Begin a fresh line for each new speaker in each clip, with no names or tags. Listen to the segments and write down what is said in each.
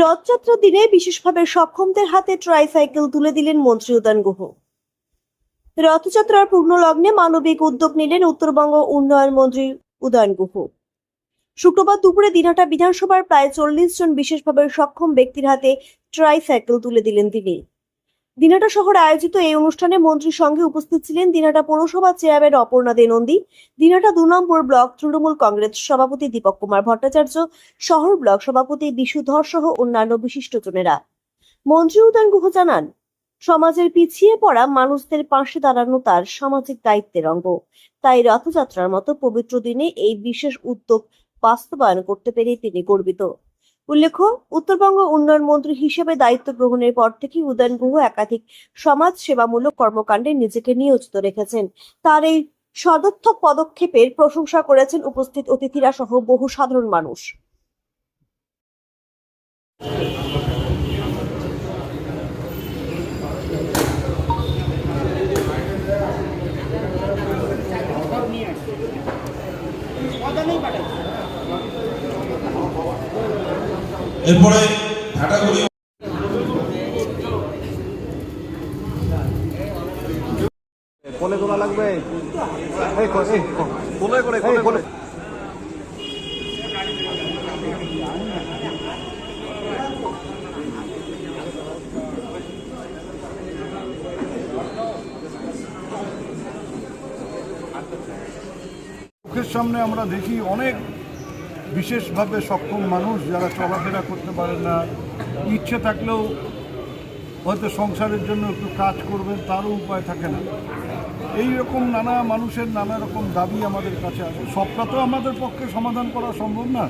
রথযাত্রার দিনে বিশেষভাবে সক্ষমদের হাতে ট্রাইসাইকেল তুলে দিলেন মন্ত্রী উদয়ন গুহ। রথযাত্রার পূর্ণ লগ্নে মানবিক উদ্যোগ নিলেন উত্তরবঙ্গ উন্নয়ন মন্ত্রী উদয়ন গুহ। শুক্রবার দুপুরে দিনহাটা বিধানসভার প্রায় চল্লিশ জন বিশেষভাবে সক্ষম ব্যক্তির হাতে ট্রাইসাইকেল তুলে দিলেন তিনি। দিনহাটা শহরে আয়োজিত এই অনুষ্ঠানে মন্ত্রীর সঙ্গে উপস্থিত ছিলেন দিনহাটা পৌরসভা চেয়ারম্যান অপর্ণা দে নন্দী দিনহাটা দু নম্বর ব্লক তৃণমূল কংগ্রেস সভাপতি দীপক কুমার ভট্টাচার্য, শহর ব্লক সভাপতি বিশু ধর সহ অন্যান্য বিশিষ্টজনেরা মন্ত্রী উদয়ন গুহ জানান, সমাজের পিছিয়ে পড়া মানুষদের পাশে দাঁড়ানো তার সামাজিক দায়িত্বের অঙ্গ। তাই রথযাত্রার মতো পবিত্র দিনে এই বিশেষ উদ্যোগ বাস্তবায়ন করতে পেরে তিনি গর্বিত। উল্লেখ্য, উত্তরবঙ্গ উন্নয়ন মন্ত্রী হিসেবে দায়িত্ব গ্রহণের পর থেকেই উদয়ন গুহ একাধিক সমাজ সেবামূলক কর্মকাণ্ডে নিজেকে নিয়োজিত রেখেছেন। তার এই সদর্থক পদক্ষেপের প্রশংসা করেছেন উপস্থিত অতিথিরা সহ বহু সাধারণ মানুষ।
এরপরে ঘাটাগুড়ি
কোলে তোলা লাগবে? এই কোলে করে কোলে কোলে।
চোখের সামনে আমরা দেখি অনেক বিশেষভাবে সক্ষম মানুষ যারা চলাফেরা করতে পারেন না, ইচ্ছে থাকলেও হয়তো সংসারের জন্য একটু কাজ করবেন, তারও উপায় থাকে না। এই রকম নানা মানুষের নানা রকম দাবি আমাদের কাছে আছে সবটা তো আমাদের পক্ষে সমাধান করা সম্ভব না।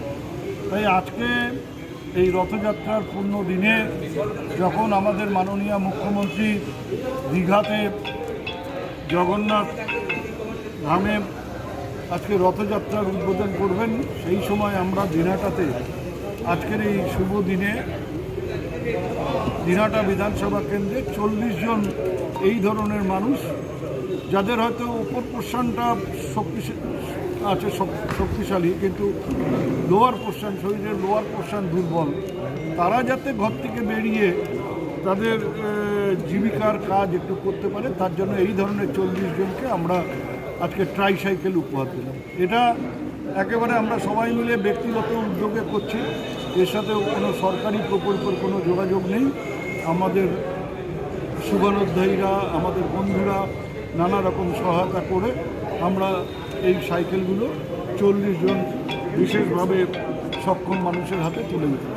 তাই আজকে এই রথযাত্রার পূর্ণ দিনে যখন আমাদের মাননীয় মুখ্যমন্ত্রী দীঘাতে জগন্নাথ ধামে আজকে রথযাত্রার উদ্বোধন করবেন। সেই সময় আমরা দিনাটাতে আজকের এই শুভ দিনে দিনাটা বিধানসভা কেন্দ্রে চল্লিশ জন এই ধরনের মানুষ, যাদের হয়তো উপর পোর্শনটা শক্তিশালী আছে শক্তিশালী, কিন্তু লোয়ার পোর্শন শরীরের লোয়ার পোর্শন দুর্বল, তারা যাতে ঘর থেকে বেরিয়ে তাদের জীবিকার কাজ একটু করতে পারে, তার জন্য এই ধরনের চল্লিশ জনকে আমরা আজকে ট্রাইসাইকেল উপহার দিলাম। এটা একেবারে আমরা সবাই মিলে ব্যক্তিগত উদ্যোগে করছি। এর সাথে কোনো সরকারি প্রকল্পের কোনো যোগাযোগ নেই। আমাদের শুভানুধ্যায়ীরা আমাদের বন্ধুরা নানা রকম সহায়তা করে আমরা এই সাইকেলগুলো চল্লিশ জন বিশেষভাবে সক্ষম মানুষের হাতে তুলে দিতে।